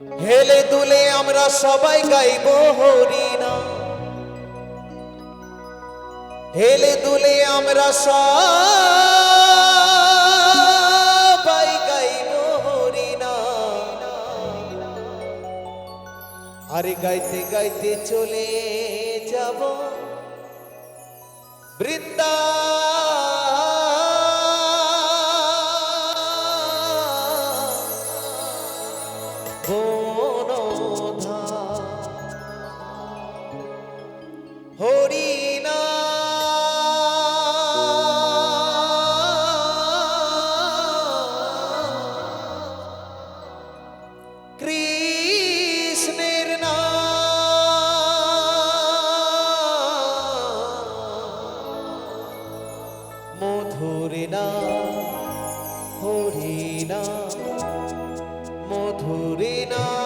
হেলে দুলে আমরা সবাই গাইব হরিনা হেলে দুলে আমরা সবাই গাইব হরিনা আরে গাইতে গাইতে চলে যাব। বৃন্দা হরি না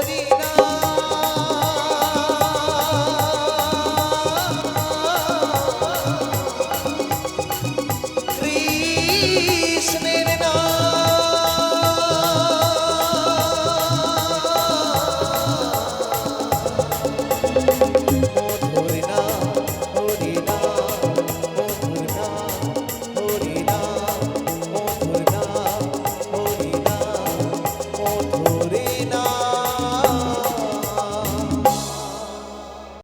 হরি